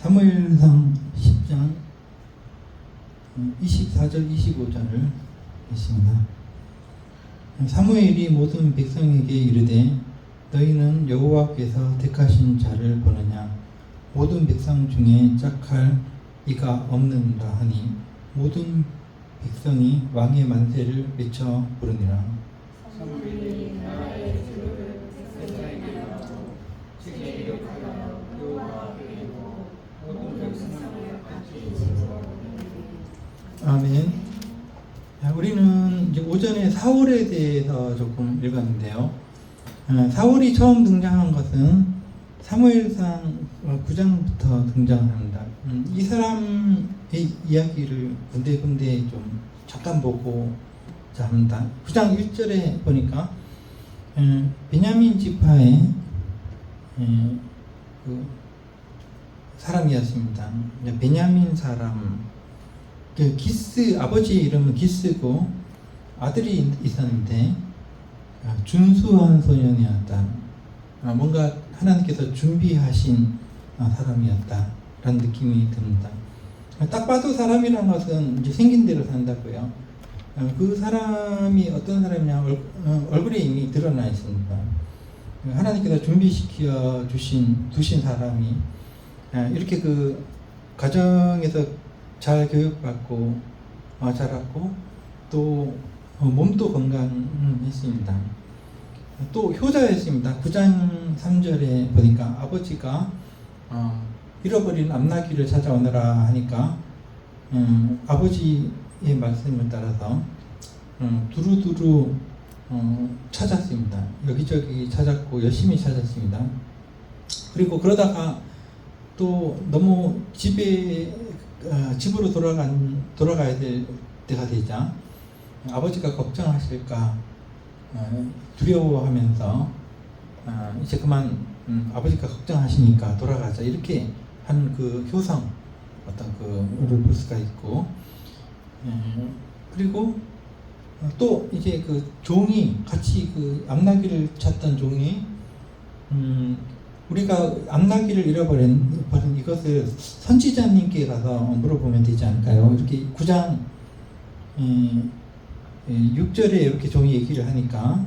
사무엘상 10장 24절 25절을 읽습니다. 사무엘이 모든 백성에게 이르되 너희는 여호와께서 택하신 자를 보느냐 모든 백성 중에 짝할 이가 없는가 하니 모든 백성이 왕의 만세를 외쳐 부르니라. 아멘. 자, 우리는 이제 오전에 사울에 대해서 조금 읽었는데요. 어, 사울이 처음 등장한 것은 사무엘상 9장부터 등장합니다. 음, 이 사람의 이야기를 군데군데 좀 잠깐 보고 자 합니다. 9장 1절에 보니까 에, 베냐민 지파의 에, 그 사람이었습니다. 베냐민 사람 그 기스 아버지 이름은 기스고 아들이 있었는데 아, 준수한 소년이었다. 아, 뭔가 하나님께서 준비하신 아, 사람이었다라는 느낌이 듭니다. 아, 딱 봐도 사람이란 것은 이제 생긴 대로 산다고요. 아, 그 사람이 어떤 사람이냐 얼, 어, 얼굴에 이미 드러나 있습니다. 하나님께서 준비시켜 주신 두신 사람이 아, 이렇게 그 가정에서 잘 교육받고 어, 자랐고 또 어, 몸도 건강했습니다. 또 효자였습니다. 9장 3절에 보니까 아버지가 어, 잃어버린 암나귀를 찾아오너라 하니까 음, 아버지의 말씀을 따라서 음, 두루두루 어, 찾았습니다. 여기저기 찾았고 열심히 찾았습니다. 그리고 그러다가 또 너무 집에 어, 집으로 돌아간 돌아가야 될 때가 되자 아버지가 걱정하실까 어, 두려워하면서 어, 이제 그만 음, 아버지가 걱정하시니까 돌아가자 이렇게 하는 그 효성 어떤 그를 볼 수가 있고 에, 그리고 어, 또 이제 그 종이 같이 그 암나귀를 찾던 종이 음, 우리가 암나귀를 잃어버린 버린 이것을 선지자님께 가서 물어보면 되지 않을까요? 이렇게 9장 6절에 이렇게 종이 얘기를 하니까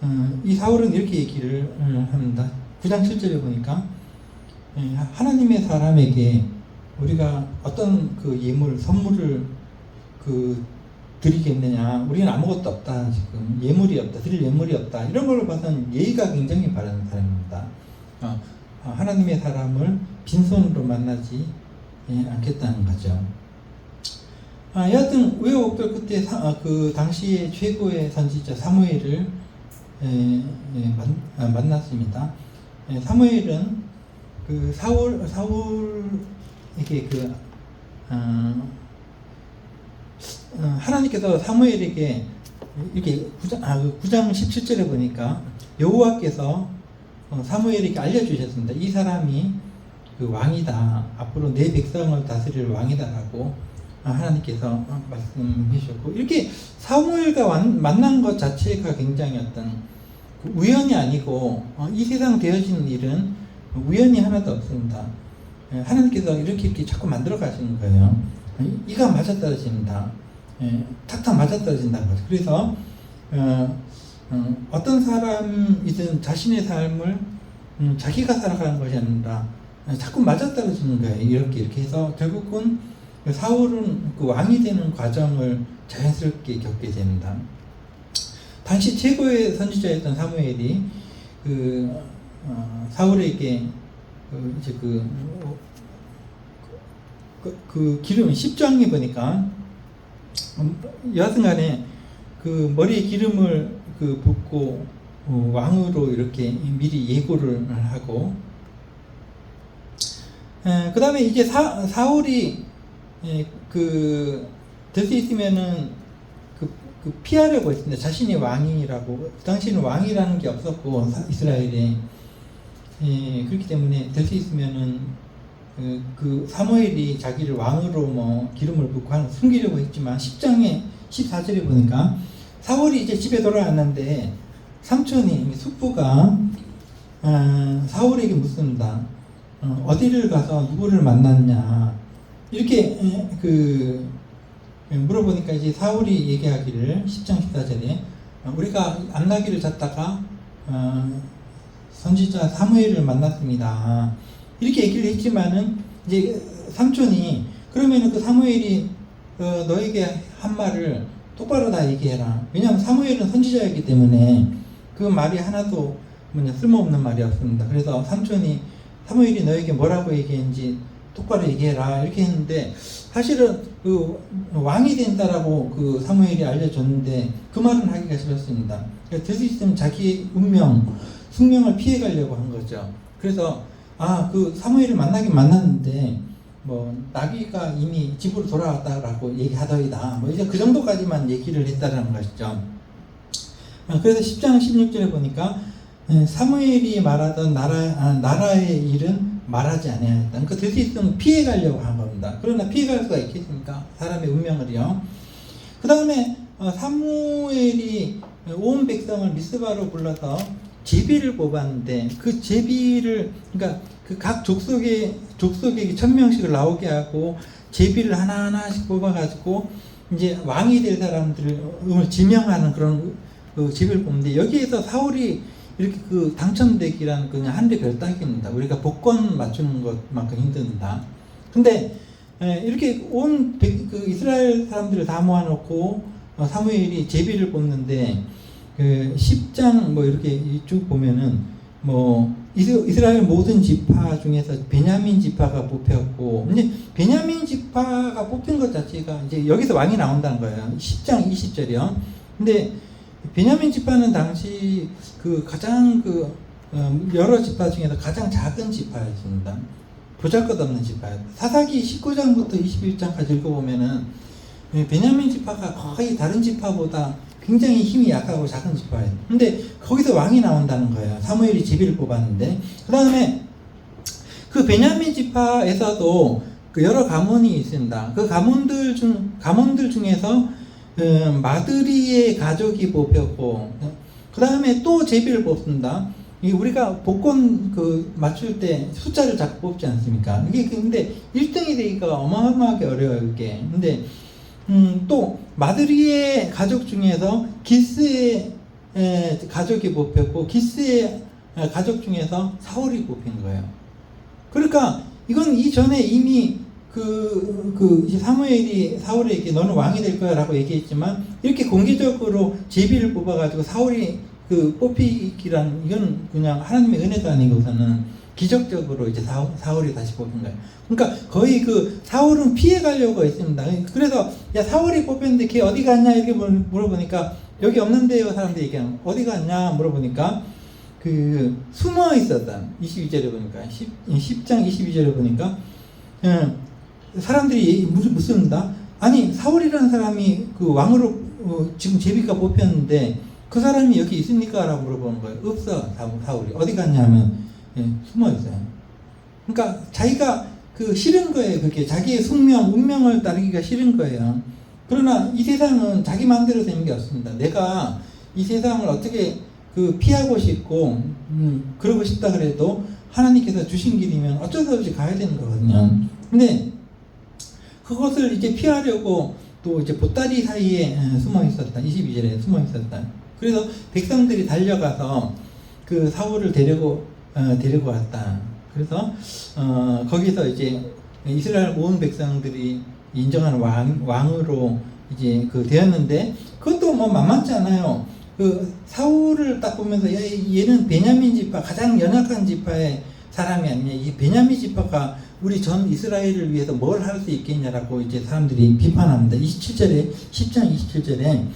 어, 이 사울은 이렇게 얘기를 어, 합니다. 9장 7절에 보니까 예, 하나님의 사람에게 우리가 어떤 그 예물 선물을 그 드리겠느냐 우리는 아무것도 없다 지금 예물이 없다 드릴 예물이 없다 이런 걸 봐서는 예의가 굉장히 바른 사람입니다. 어, 어, 하나님의 사람을 빈손으로 만나지 예, 않겠다는 거죠. 아, 여하튼 우여곡절 끝에 사, 아, 그 당시의 최고의 선지자 사무엘을 에, 에, 만, 아, 만났습니다. 에, 사무엘은 그 사울 사울에게 그 어, 어, 하나님께서 사무엘에게 이렇게 9장, 아, 그 9장 17절에 보니까 여호와께서 어, 사무엘에게 알려주셨습니다. 이 사람이 그 왕이다. 앞으로 내 백성을 다스릴 왕이다라고 아, 하나님께서 어, 말씀해 주셨고 이렇게 사무엘과 완- 만난 것 자체가 굉장히 어떤 그 우연이 아니고 어, 이 세상 되어지는 일은 우연이 하나도 없습니다. 예, 하나님께서 이렇게 이렇게 자꾸 만들어 가시는 거예요. 이- 이가 맞아 떨어진다. 예, 탁탁 맞아 떨어진다는 거죠. 그래서 어, 어, 어떤 사람이든 자신의 삶을 음, 자기가 살아가는 것이 아니라 어, 자꾸 맞아떨어지는 거예요. 이렇게 이렇게 해서 결국은 사울은 그 왕이 되는 과정을 자연스럽게 겪게 됩니다. 당시 최고의 선지자였던 사무엘이 그 어, 사울에게 그 이제 그, 어, 그, 그 기름 10장에 보니까 음, 여하튼간에 그 머리에 기름을 그 붓고 어, 왕으로 이렇게 미리 예고를 하고 그 다음에 이제 사, 사울이 예, 그, 될 수 있으면은, 그, 그 피하려고 했습니다. 자신이 왕이라고. 그 당시에는 왕이라는 게 없었고, 사- 이스라엘에. 예, 그렇기 때문에 될 수 있으면은, 그, 그 사무엘이 자기를 왕으로 뭐 기름을 붓고 하는 숨기려고 했지만 10장에 14절에 보니까 사울이 이제 집에 돌아왔는데 삼촌이 숙부가 아, 사울에게 묻습니다. 어, 어디를 가서 누구를 만났냐 이렇게 에, 그 에, 물어보니까 이제 사울이 얘기하기를 10장 14절에 어, 우리가 안나기를 잡다가 어, 선지자 사무엘을 만났습니다. 이렇게 얘기를 했지만은 이제 삼촌이 그러면은 그 사무엘이 어, 너에게 한 말을 똑바로 다 얘기해라. 왜냐하면 사무엘은 선지자이기 때문에 그 말이 하나도 뭐냐 쓸모없는 말이었습니다. 그래서 삼촌이 사무엘이 너에게 뭐라고 얘기했는지 똑바로 얘기해라 이렇게 했는데 사실은 그 왕이 된다라고 그 사무엘이 알려줬는데 그 말은 하기가 싫었습니다. 그래서 될수 있으면 자기의 운명, 숙명을 피해가려고 한 거죠. 그래서 아 그 사무엘을 만나긴 만났는데 뭐 나귀가 이미 집으로 돌아왔다라고 얘기하더이다. 뭐 이제 그 정도까지만 얘기를 했다라는 것이죠. 아, 그래서 10장 16절에 보니까 에, 사무엘이 말하던 나라 아, 나라의 일은 말하지 아니하였다. 그러니까 될수 있으면 피해 가려고 한 겁니다. 그러나 피해 갈 수가 있겠습니까? 사람의 운명을요. 그 다음에 어, 사무엘이 온 백성을 미스바로 불러서 제비를 뽑았는데 그 제비를 그러니까 그 각 족속의 족속에게 천 명씩을 나오게 하고 제비를 하나 하나씩 뽑아가지고 이제 왕이 될 사람들을 지명하는 그런 그 제비를 뽑는데 여기에서 사울이 이렇게 그 당첨되기라는 그냥 한대 별 따기입니다. 우리가 복권 맞추는 것만큼 힘듭니다. 근데 에, 이렇게 온 백- 그 이스라엘 사람들을 다 모아놓고 어, 사무엘이 제비를 뽑는데 그 10장 뭐 이렇게 쭉 보면은 뭐 이스라엘 모든 지파 중에서 베냐민 지파가 뽑혔고 이제 베냐민 지파가 뽑힌 것 자체가 이제 여기서 왕이 나온다는 거예요. 10장 20절이요. 근데 베냐민 지파는 당시 그 가장 그 어, 여러 지파 중에서 가장 작은 지파였습니다. 보잘것없는 지파예요. 사사기 19장부터 21장까지 읽어보면은 예, 베냐민 지파가 거의 다른 지파보다 굉장히 힘이 약하고 작은 지파예요. 근데 거기서 왕이 나온다는 거예요. 사무엘이 제비를 뽑았는데 그 다음에 그 베냐민 지파에서도 그 여러 가문이 있습니다. 그 가문들 중 가문들 중에서 어, 마드리의 가족이 뽑혔고 그 다음에 또 제비를 뽑습니다. 이 우리가 복권 그 맞출 때 숫자를 자꾸 뽑지 않습니까? 이게 근데 1등이 되기가 어마어마하게 어려워요, 이게. 근데 음, 또 마드리의 가족 중에서 기스의 에, 가족이 뽑혔고 기스의 에, 가족 중에서 사울이 뽑힌 거예요. 그러니까 이건 이전에 이미 그, 그 사무엘이 사울에게 너는 왕이 될 거야 라고 얘기했지만 이렇게 공개적으로 제비를 뽑아가지고 사울이 그 뽑히기란 이건 그냥 하나님의 은혜도 아니고서는 기적적으로 이제 사, 사울 이 다시 뽑힌 거예요. 그러니까 거의 그 사울은 피해 가려고 했습니다. 그래서 야 사울이 뽑혔는데 걔 어디 갔냐 이렇게 물- 물어보니까 여기 없는데요 사람들이 얘기하는 거. 어디 갔냐 물어보니까 그 숨어 있었다. 22절에 보니까 10, 10장 22절에 보니까 예, 사람들이 묻- 묻습니다. 아니 사울이라는 사람이 그 왕으로 어, 지금 제비가 뽑혔는데 그 사람이 여기 있습니까? 라고 물어보는 거예요. 없어 사- 사울이 어디 갔냐면 예, 숨어 있어요. 그러니까 자기가 그 싫은 거예요. 그게 자기의 숙명, 운명을 따르기가 싫은 거예요. 그러나 이 세상은 자기 마음대로 되는 게 없습니다. 내가 이 세상을 어떻게 그 피하고 싶고 음, 그러고 싶다 그래도 하나님께서 주신 길이면 어쩔 수 없이 가야 되는 거거든요. 근데 그것을 이제 피하려고 또 이제 보따리 사이에 에, 숨어 있었다. 22절에 숨어 있었다. 그래서 백성들이 달려가서 그 사울을 데리고 어, 데리고 왔다. 그래서 어, 거기서 이제 이스라엘 온 백성들이 인정하는 왕 왕으로 이제 그 되었는데 그것도 뭐 만만치 않아요. 그 사울을 딱 보면서 야, 얘는 베냐민 지파 가장 연약한 지파의 사람이 아니냐. 이 베냐민 지파가 우리 전 이스라엘을 위해서 뭘 할 수 있겠냐라고 이제 사람들이 비판합니다. 27절에 10장 27절에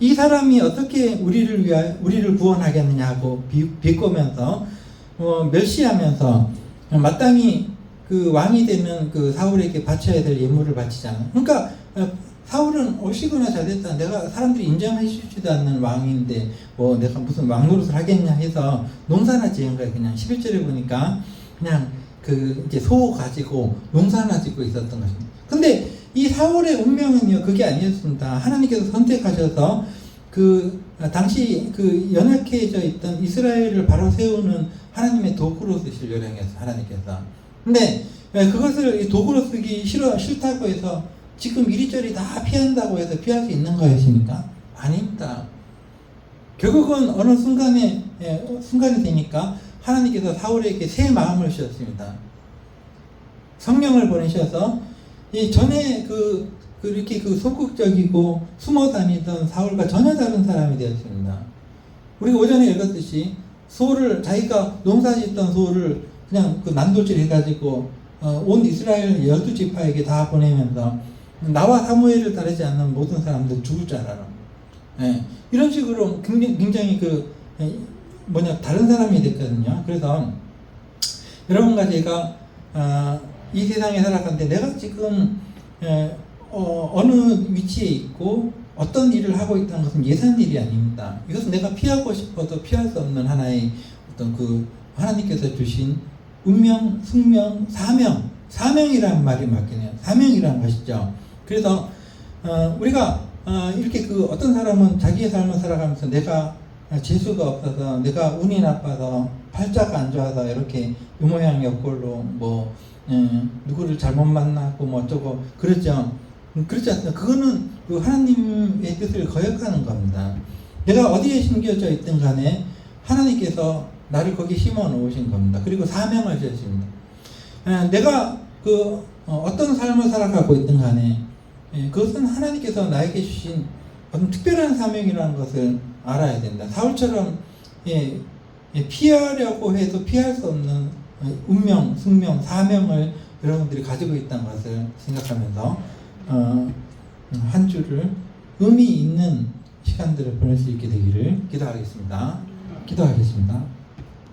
이 사람이 어떻게 우리를 위하 우리를 구원하겠느냐 하고 비, 비꼬면서 어, 멸시하면서 마땅히 그 왕이 되는 그 사울에게 바쳐야 될 예물을 바치잖아. 그러니까 어, 사울은 옳시거나 잘됐다. 내가 사람들이 인정해 주지도 않는 왕인데 뭐 내가 무슨 왕 노릇을 하겠냐 해서 농사나 지은 거야. 그냥 11절에 보니까 그냥 그 이제 소 가지고 농사나 짓고 있었던 것입니다. 근데 이 사울의 운명은요 그게 아니었습니다. 하나님께서 선택하셔서 그 당시 그 연약해져 있던 이스라엘을 바로 세우는 하나님의 도구로 쓰실 요령이었어 하나님께서. 근데 예, 그것을 이 도구로 쓰기 싫어 싫다고 해서 지금 이리저리 다 피한다고 해서 피할 수 있는 것이십니까? 아닙니다. 결국은 어느 순간에 예, 어, 순간이 되니까 하나님께서 사울에게 새 마음을 주셨습니다. 성령을 보내셔서 이 전에 그, 그 이렇게 그 소극적이고 숨어 다니던 사울과 전혀 다른 사람이 되었습니다. 우리가 오전에 읽었듯이 소를 자기가 농사 짓던 소를 그냥 그 난도질 해가지고 어, 온 이스라엘 열두 지파에게 다 보내면서 나와 사무엘을 따르지 않는 모든 사람들 죽을 줄 알아라. 예, 이런 식으로 굉장히, 굉장히 그 예, 뭐냐 다른 사람이 됐거든요. 그래서 여러분과 제가 아, 이 세상에 살아가는데 내가 지금 에, 어, 느 위치에 있고 어떤 일을 하고 있다는 것은 예산 일이 아닙니다. 이것은 내가 피하고 싶어도 피할 수 없는 하나의 어떤 그 하나님께서 주신 운명, 숙명, 사명, 사명이라는 말이 맞긴 해요. 사명이라는 것이죠. 그래서 어, 우리가 어, 이렇게 그 어떤 사람은 자기의 삶을 살아가면서 내가 재수가 없어서 내가 운이 나빠서 팔자가 안 좋아서 이렇게 이 모양 옆골로 뭐 음, 누구를 잘못 만났고 뭐 어쩌고 그렇죠. 음, 그렇지 않습니다. 그거는 그 하나님의 뜻을 거역하는 겁니다. 내가 어디에 심겨져 있든 간에 하나님께서 나를 거기 심어 놓으신 겁니다. 그리고 사명을 주십니다. 에, 내가 그 어, 어떤 삶을 살아가고 있든 간에 예, 그것은 하나님께서 나에게 주신 어떤 특별한 사명이라는 것을 알아야 된다. 사울처럼 예, 예, 피하려고 해도 피할 수 없는 어, 운명, 숙명, 사명을 여러분들이 가지고 있다는 것을 생각하면서 어, 한 주를 의미 있는 시간들을 보낼 수 있게 되기를 기도하겠습니다. 기도하겠습니다.